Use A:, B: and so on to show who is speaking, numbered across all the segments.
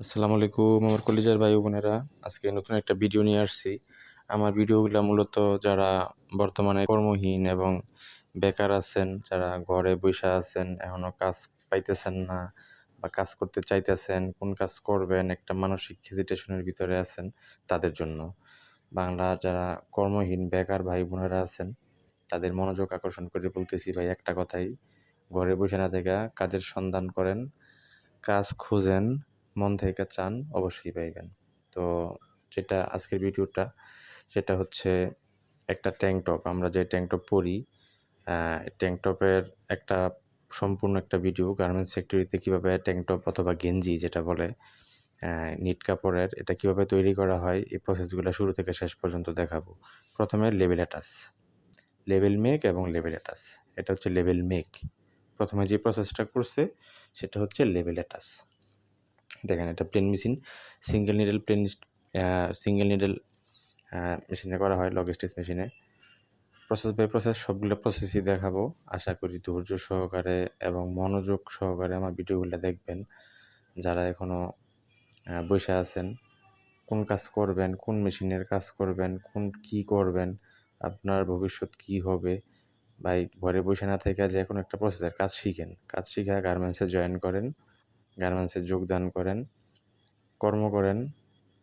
A: আসসালামু আলাইকুম আমার কলিজার ভাই বোনেরা। আজকে নতুন একটা ভিডিও নিয়ে আসছি। আমার ভিডিওগুলো মূলত যারা বর্তমানে কর্মহীন এবং বেকার আছেন, যারা ঘরে বসে আছেন এখনও কাজ পাইতেছেন না বা কাজ করতে চাইতেছেন, কোন কাজ করবেন, একটা মানসিক হেজিটেশনের ভিতরে আছেন তাদের জন্য। বাংলা যারা কর্মহীন, বেকার ভাই বোনেরা আছেন, তাদের মনোযোগ আকর্ষণ করে বলতেছি ভাই একটা কথাই। ঘরে বসে না থেকে কাজের সন্ধান করেন, কাজ খুঁজেন মন থেকে চান, অবশ্যই পাইবেন। তো যেটা আজকের ভিডিওটা, সেটা হচ্ছে একটা ট্যাঙ্ক টপ আমরা যে ট্যাঙ্ক টপ পরি ট্যাঙ্ক টপের একটা সম্পূর্ণ একটা ভিডিও গার্মেন্টস ফ্যাক্টরিতে কীভাবে ট্যাঙ্ক টপ অথবা গেঞ্জি যেটা বলে নিট কাপড়ের, এটা কীভাবে তৈরি করা হয়, এই প্রসেসগুলো শুরু থেকে শেষ পর্যন্ত দেখাবো। প্রথমে লেবেল অ্যাটাস লেবেল মেক এবং লেবেল অ্যাটাস এটা হচ্ছে লেবেল মেক প্রথমে যে প্রসেসটা করছে, সেটা হচ্ছে লেবেল অ্যাটাস দেখেন এটা plain machine single needle plain single needle মেশিনে করা হয় লগ স্টেজ মেশিনে প্রসেস বাই প্রসেস সবগুলো প্রসেসই দেখাবো। আশা করি ধৈর্য সহকারে এবং মনোযোগ সহকারে আমার ভিডিওগুলো দেখবেন। যারা এখনও বসে আছেন, কোন কাজ করবেন, কোন মেশিনের কাজ করবেন, কোন কি করবেন, আপনার ভবিষ্যৎ কি হবে, ভাই ঘরে বসে না থেকে যে কোনো একটা প্রসেসের কাজ শিখেন। কাজ শিখে গার্মেন্টসে জয়েন করেন। গার্মেন্টসে যোগদান করেন, কর্ম করেন,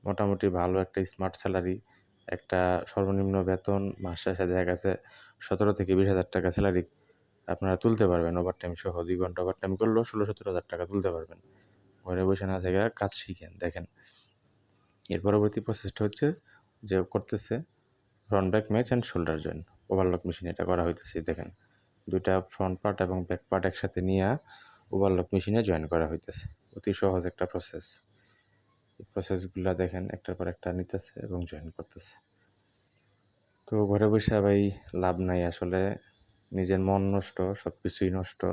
A: মোটামুটি ভালো একটা স্মার্ট স্যালারি একটা সর্বনিম্ন বেতন মাস শেষে দেখা গেছে সতেরো থেকে বিশ হাজার টাকা স্যালারি আপনারা তুলতে পারবেন। ওভার টাইম সহ দুই ঘণ্টা ওভার টাইম করলেও ষোলো সতেরো হাজার টাকা তুলতে পারবেন। ঘরে বসে না থেকে কাজ শিখেন, দেখেন। এর পরবর্তী প্রসেসটা হচ্ছে যে করতেছে front back match and shoulder join overlock machine এটা করা হইতেছে, দেখেন। দুইটা ফ্রন্ট পার্ট এবং ব্যাক পার্ট একসাথে নিয়ে ওভারলক মেশিনে জয়েন করা হইতেছে। অতি সহজ একটা প্রসেস এই প্রসেসগুলো দেখেন একটার পর একটা নিতেছে এবং জয়েন করতেছে। তো ঘরে বসে ভাই লাভ নাই আসলে। নিজের মন নষ্ট সব কিছুই নষ্ট।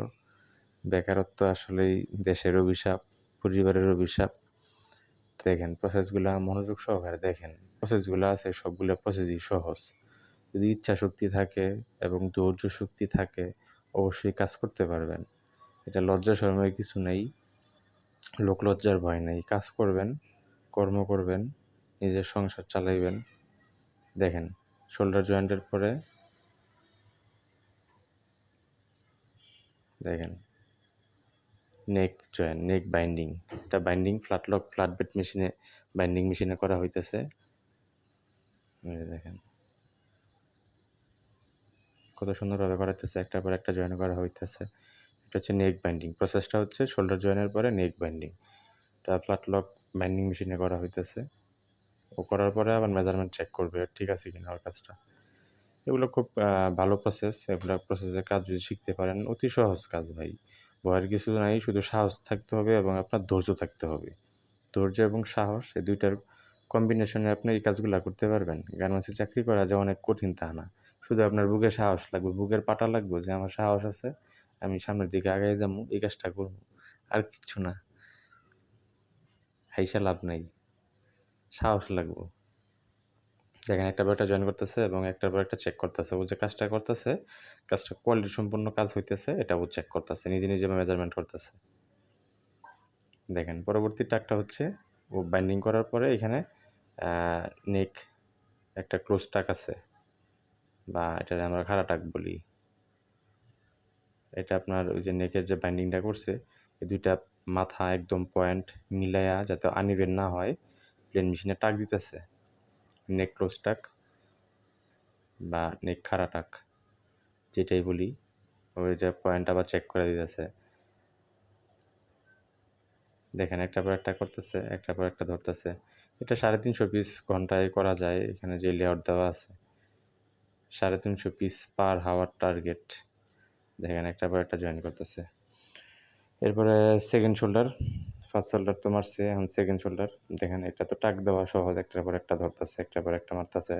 A: বেকারত্ব আসলেই দেশের অভিশাপ, পরিবারের অভিশাপ। দেখেন প্রসেসগুলো মনোযোগ সহকারে দেখেন। প্রসেসগুলো আছে, সবগুলো প্রসেসই সহজ। যদি ইচ্ছা শক্তি থাকে এবং ধৈর্য শক্তি থাকে, অবশ্যই কাজ করতে পারবেন। এটা লজ্জা শরমের কিছু নেই। লোক লজ্জার ভয় নেই। কাজ করবেন, কর্ম করবেন, নিজের সংসার চালাইবেন। দেখেন শোল্ডার জয়েন্টের পরে দেখেন নেক জয়েন্ট নেক বাইন্ডিং এটা binding flat lock flat bed মেশিনে বাইন্ডিং মেশিনে করা হইতেছে। দেখেন, কত সুন্দরভাবে করাইতেছে, একটার পর একটা জয়েন করা হইতেছে। এটা হচ্ছে নেক বাইন্ডিং প্রসেসটা হচ্ছে শোল্ডার জয়েনের পরে নেক বাইন্ডিং এটা ফ্ল্যাট বাইন্ডিং মেশিনে করা হইতেছে। ও করার পরে আবার মেজারমেন্ট চেক করবে ঠিক আছে কিনা ওর কাজটা। এগুলো খুব ভালো প্রসেস এগুলো প্রসেসের কাজ যদি শিখতে পারেন, অতি সহজ কাজ ভাই। ভয়ের কিছু নাই, শুধু সাহস থাকতে হবে এবং আপনার ধৈর্য থাকতে হবে। ধৈর্য এবং সাহস, এই দুইটার কম্বিনেশনে আপনি এই কাজগুলো করতে পারবেন। গার্মেন্টসে চাকরি করা যে অনেক কঠিন তা না। শুধু আপনার বুকে সাহস লাগবে, বুকের পাটা লাগবে যে আমার সাহস আছে আমি সামনের দিকে আগাই যাব, এই কাজটা করব। আর কিচ্ছু না। হাইসা লাভ নাই। সাহস লাগবো। দেখেন, একটা পর একটা জয়েন করতেছে এবং একটার পর একটা চেক করতেছে। ও যে কাজটা করতেছে, কাজটা কোয়ালিটি সম্পূর্ণ কাজ হইতেছে, এটা ও চেক করতেছে। নিজে নিজে মেজারমেন্ট করতেছে। দেখেন, পরবর্তী টাকটা হচ্ছে, ও বাইন্ডিং করার পরে এখানে নেক একটা ক্লোজ টাক আছে। বা এটা আমরা খাড়া টাক বলি। এটা আপনার ওই যে নেকের যে বাইন্ডিংটা করছে, এই দুইটা মাথা একদম পয়েন্ট মিলাইয়া যাতে আনিবেন না হয় প্লেন মেশিনে টাক দিতেছে। নেক ক্লোজ টাক বা নেক খাড়া টাক, যেটাই বলি, ওই যে পয়েন্ট আবার চেক করে দিতেছে। দেখেন একটা পর একটা করতেছে, একটা পর একটা ধরতেছে। এটা সাড়ে তিনশো পিস ঘন্টায় করা যায়, এখানে যে লেআউট দেওয়া আছে। সাড়ে তিনশো পিস পার হাওয়ার টার্গেট দেখেন একটা পর একটা জয়েন করতেছে। এরপরে সেকেন্ড শোল্ডার ফার্স্ট শোল্ডার তো মারছে, এখন সেকেন্ড শোল্ডার দেখেন, এটা তো টাক দেওয়া সহজ, একটার পর একটা ধরতেছে, একটার পর একটা মারতেছে।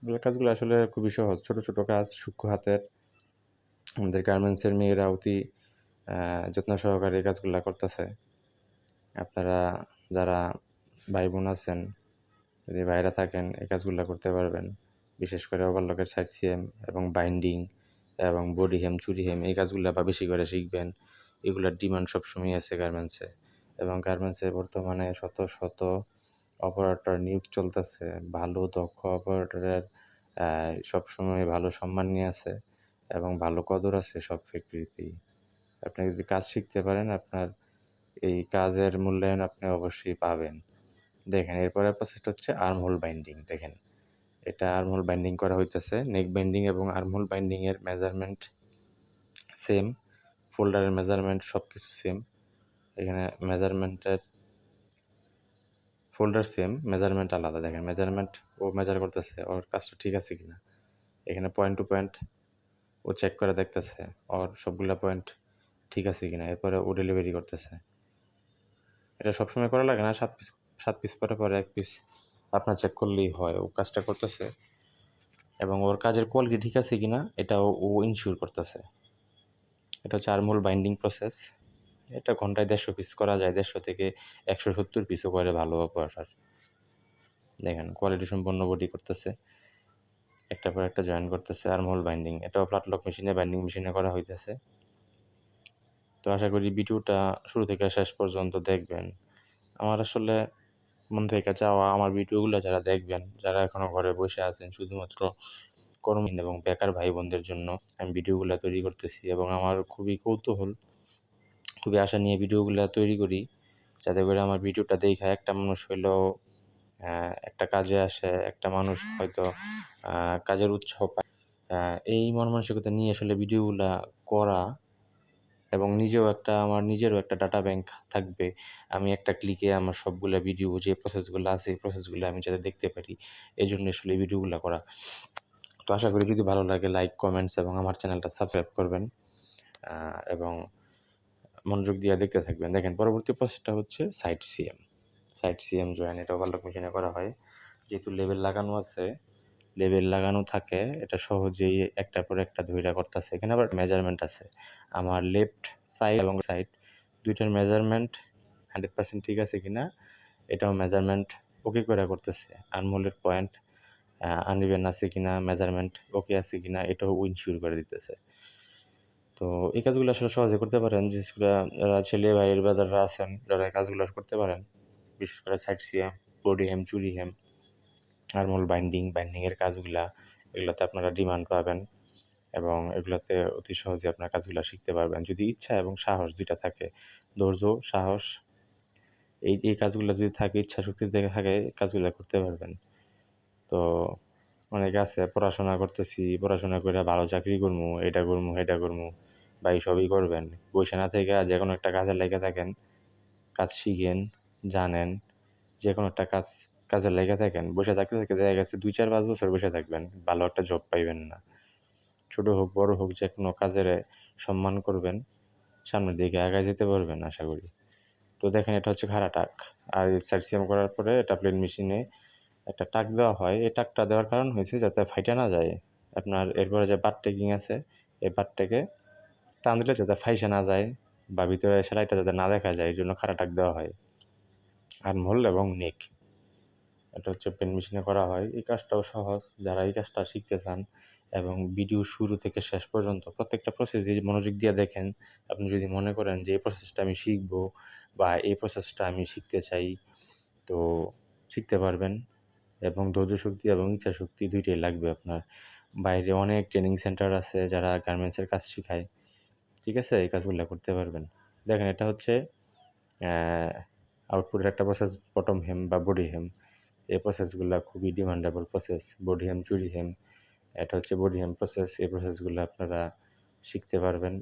A: এগুলো কাজগুলো আসলে খুবই সহজ, ছোট ছোট কাজ, সূক্ষ্ম হাতের। আমাদের গার্মেন্টসের মেয়েরা অতি যত্ন সহকারে এই কাজগুলো করতেছে। আপনারা যারা ভাই বোন আছেন, যদি বাইরে থাকেন, এই কাজগুলো করতে পারবেন। বিশেষ করে ওভারলকের সাইড সিএম এবং বাইন্ডিং এবং বডি হেম চুরি হেম এই কাজগুলো বা বেশি করে শিখবেন। এগুলোর ডিমান্ড সবসময় আছে গার্মেন্টসে এবং গার্মেন্টসে বর্তমানে শত শত অপারেটর নিয়োগ চলতেছে। ভালো, দক্ষ অপারেটরের সবসময় ভালো সম্মান নিয়ে আছে এবং ভালো কদর আছে সব ফ্যাক্টরিতেই আপনি যদি কাজ শিখতে পারেন, আপনার এই কাজের মূল্যায়ন আপনি অবশ্যই পাবেন। দেখেন এরপরে প্রসেসটা হচ্ছে আর্মহোল বাইন্ডিং দেখেন। এটা আর্মহোল বাইন্ডিং করা হইতেছে। নেক বাইন্ডিং এবং আর্মহোল বাইন্ডিংয়ের মেজারমেন্ট সেম ফোল্ডারের মেজারমেন্ট সব কিছু সেম এখানে মেজারমেন্টের ফোল্ডার সেম মেজারমেন্ট আলাদা। দেখেন মেজারমেন্ট ও মেজার করতেছে, ওর কাজটা ঠিক আছে কিনা। এখানে পয়েন্ট টু পয়েন্ট ও চেক করে দেখতেছে, ওর সবগুলা পয়েন্ট ঠিক আছে কিনা। এরপরে ও ডেলিভারি করতেছে। এটা সবসময় করা লাগে না, সাত পিস সাত পিস পরে পরে এক পিস আপনার চেক করলেই হয়, ও কাজটা করতেছে এবং ওর কাজের কোয়ালিটি ঠিক আছে কি না এটাও ও ইনশিওর করতেছে। এটা হচ্ছে আর্মুল বাইন্ডিং প্রসেস এটা ঘন্টায় দেড়শো পিস করা যায়, দেড়শো থেকে একশো সত্তর পিসও করে ভালো অপারেটার। দেখেন কোয়ালিটি সম্পন্ন বডি করতেছে। একটা পর একটা জয়েন করতেছে আর্মহোল বাইন্ডিং এটাও ফ্লাটলক মেশিনে বাইন্ডিং মেশিনে করা হইতেছে। তো আশা করি ভিডিওটা শুরু থেকে শেষ পর্যন্ত দেখবেন। আমার আসলে মন থেকে চাওয়া আমার ভিডিওগুলো যারা দেখবেন, যারা এখনও ঘরে বসে আছেন, শুধুমাত্র কর্মহীন এবং বেকার ভাই বোনদের জন্য আমি ভিডিওগুলো তৈরি করতেছি এবং আমার খুবই কৌতূহল, খুবই আশা নিয়ে ভিডিওগুলো তৈরি করি, যাতে করে আমার ভিডিওটা দেখে একটা মানুষ হইলেও একটা কাজে আসে, একটা মানুষ হয়তো কাজের উৎসাহ পায়। এই মন মানসিকতা নিয়ে আসলে ভিডিওগুলো করা এবং নিজেও একটা, আমার নিজেরও একটা ডাটা ব্যাংক থাকবে। আমি একটা ক্লিকে আমার সবগুলো ভিডিও যে প্রসেসগুলো আছে, এই প্রসেসগুলো আমি যাতে দেখতে পারি। এই জন্য আসলে ভিডিওগুলো করা। তো আশা করি যদি ভালো লাগে লাইক কমেন্টস এবং আমার চ্যানেলটা সাবস্ক্রাইব করবেন। এবং মনোযোগ দিয়ে দেখতে থাকবেন। দেখেন, পরবর্তী প্রসেসটা হচ্ছে side seam side seam join এটা ওভারলক মেশিনে করা হয়। যেহেতু লেবেল লাগানো আছে লেবেল লাগানো থাকে, এটা সহজেই একটার পর একটা ধৈরা করতেছে। এখানে আবার মেজারমেন্ট আছে। আমার লেফট সাইড এবং সাইড দুইটার মেজারমেন্ট হান্ড্রেড পার্সেন্ট ঠিক আছে কিনা, এটাও মেজারমেন্ট ওকে করে করতেছে। আনমোলের পয়েন্ট আনইভেন আছে কিনা মেজারমেন্ট ওকে আছে কিনা, এটাও উইনশিওর করে দিতেছে। তো এই কাজগুলো আসলে সহজে করতে পারেন। যারা ছেলে ভাইয়ের বাজাররা আছেন, যারা এই কাজগুলো করতে পারেন, বিশেষ করে সাইড সিএম বডি হেম চুরি হেম আরমোল বাইন্ডিং বাইন্ডিংয়ের কাজগুলা, এগুলোতে আপনারা ডিমান্ড পাবেন এবং এগুলোতে অতি সহজে আপনার কাজগুলো শিখতে পারবেন। যদি ইচ্ছা এবং সাহস দুইটা থাকে, ধৈর্য, সাহস, এই এই কাজগুলো যদি থাকে, ইচ্ছা শক্তি থেকে থাকে, কাজগুলো করতে পারবেন। তো অনেকে আছে, পড়াশোনা করতেছি, পড়াশোনা করে ভালো চাকরি করব এটা করব এটা করব বা সবই করবেন। বসে না থেকে যে কোনো একটা কাজে লেগে থাকেন, কাজ শিখেন, জানেন, যে কোনো একটা কাজ কাজে লেগে থাকেন, বসে থাকতে থাকতে দেখা গেছে দুই চার পাঁচ বছর বসে থাকবেন, ভালো একটা জব পাইবেন না। ছোটো হোক, বড় হোক, যে কোনো কাজের সম্মান করবেন, সামনের দিকে আগায় যেতে পারবেন আশা করি। তো দেখেন, এটা হচ্ছে খাড়া টাক। আর সাইড সিএম করার পরে এটা প্লেন মেশিনে একটা টাক দেওয়া হয়। এই টাকটা দেওয়ার কারণ হয়েছে যাতে ফাইটা না যায়। আপনার এরপরে যে বাট টেকিং আছে, এই বাটটাকে টান দিলে যাতে ফাইসে না যায় বা ভিতরে সেলাইটা যাতে না দেখা যায়, এই জন্য খাড়া টাক দেওয়া হয়। আর মোল এবং নেক। এটা হচ্ছে পেন মেশিনে করা হয়। এই কাজটাও সহজ। যারা এই কাজটা শিখতে চান এবং ভিডিও শুরু থেকে শেষ পর্যন্ত প্রত্যেকটা প্রসেস মনোযোগ দিয়ে দেখেন, আপনি যদি মনে করেন যে এই প্রসেসটা আমি শিখব বা এই প্রসেসটা আমি শিখতে চাই, তো শিখতে পারবেন এবং ধৈর্য শক্তি এবং ইচ্ছা শক্তি দুইটাই লাগবে আপনার। বাইরে অনেক ট্রেনিং সেন্টার আছে যারা গার্মেন্টসের কাজ শেখায়। ঠিক আছে? এই কাজগুলো করতে পারবেন। দেখেন এটা হচ্ছে আউটপুটের একটা প্রসেস বটম হেম বা বডি হেম এই প্রসেসগুলো খুবই ডিমান্ডেবল প্রসেস বডি চুরি হেম এটা হচ্ছে বডি হেম প্রসেস এই প্রসেসগুলো আপনারা শিখতে পারবেন।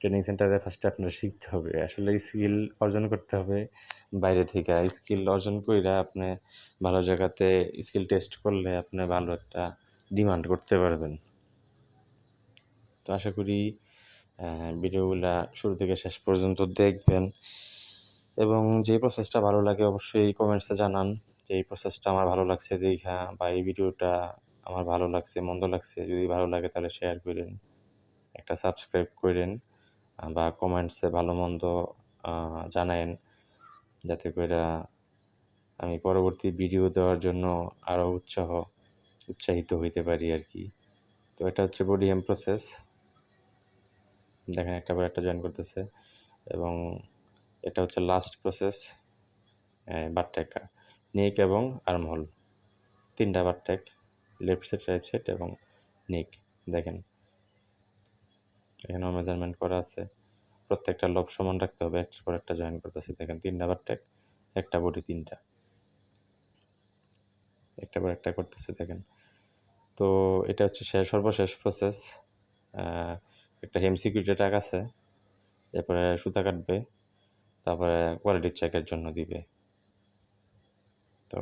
A: ট্রেনিং সেন্টারে ফার্স্টে আপনার শিখতে হবে, আসলে স্কিল অর্জন করতে হবে বাইরে থেকে। স্কিল অর্জন করে আপনি ভালো জায়গাতে স্কিল টেস্ট করলে আপনি ভালো একটা ডিমান্ড করতে পারবেন। তো আশা করি ভিডিওগুলা শুরু থেকে শেষ পর্যন্ত দেখবেন। এবং যে প্রসেসটা ভালো লাগে অবশ্যই কমেন্টসে জানান যে এই প্রসেসটা আমার ভালো লাগছে দেখা বা এই ভিডিওটা আমার ভালো লাগছে, মন্দ লাগছে। যদি ভালো লাগে তাহলে শেয়ার করেন, একটা সাবস্ক্রাইব করেন বা কমেন্টসে ভালো, মন্দ জানায়েন। যাতে করে আমি পরবর্তী ভিডিও দেওয়ার জন্য আরও উৎসাহ, উৎসাহিত হইতে পারি আর কি তো এটা হচ্ছে বডি এম প্রসেস দেখেন একটা পর একটা জয়েন করতেছে। এবং এটা হচ্ছে লাস্ট প্রসেস বারটেকা, নেক এবং আর্মহোল। তিনটা bartack left side right side এবং নেক। দেখেন, এখানেও মেজারমেন্ট করা আছে। প্রত্যেকটা লব সমান রাখতে হবে, একটার পর একটা জয়েন করতেছি দেখেন, তিনটা বারটেক, একটা বডি তিনটা। একটা পর একটা করতেছে, দেখেন। তো এটা হচ্ছে শেষ সর্বশেষ প্রসেস একটা হেম সিকিউরিটি টাক আছে, এরপরে সুতা কাটবে। তারপরে কোয়ালিটি চেকের জন্য দিবে। তো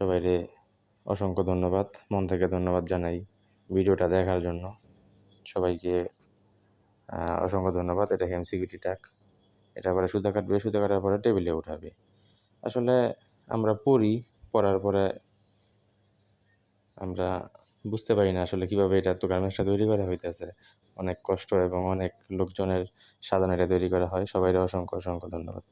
A: সবাইরে অসংখ্য ধন্যবাদ, মন থেকে ধন্যবাদ জানাই ভিডিওটা দেখার জন্য। সবাইকে অসংখ্য ধন্যবাদ, এটা হেম সিকিউরিটি টাক এটা পরে সুতা কাটবে, সুতা কাটার পরে টেবিলে উঠাবে। আসলে আমরা পড়ি, পড়ার পরে আমরা বুঝতে পারি না আসলে কীভাবে এটা তো গার্মেন্টসটা তৈরি করা হইতেছে। অনেক কষ্ট এবং অনেক লোকজনের সাধনা এটা তৈরি করা হয়। সবাইকে অসংখ্য অসংখ্য ধন্যবাদ।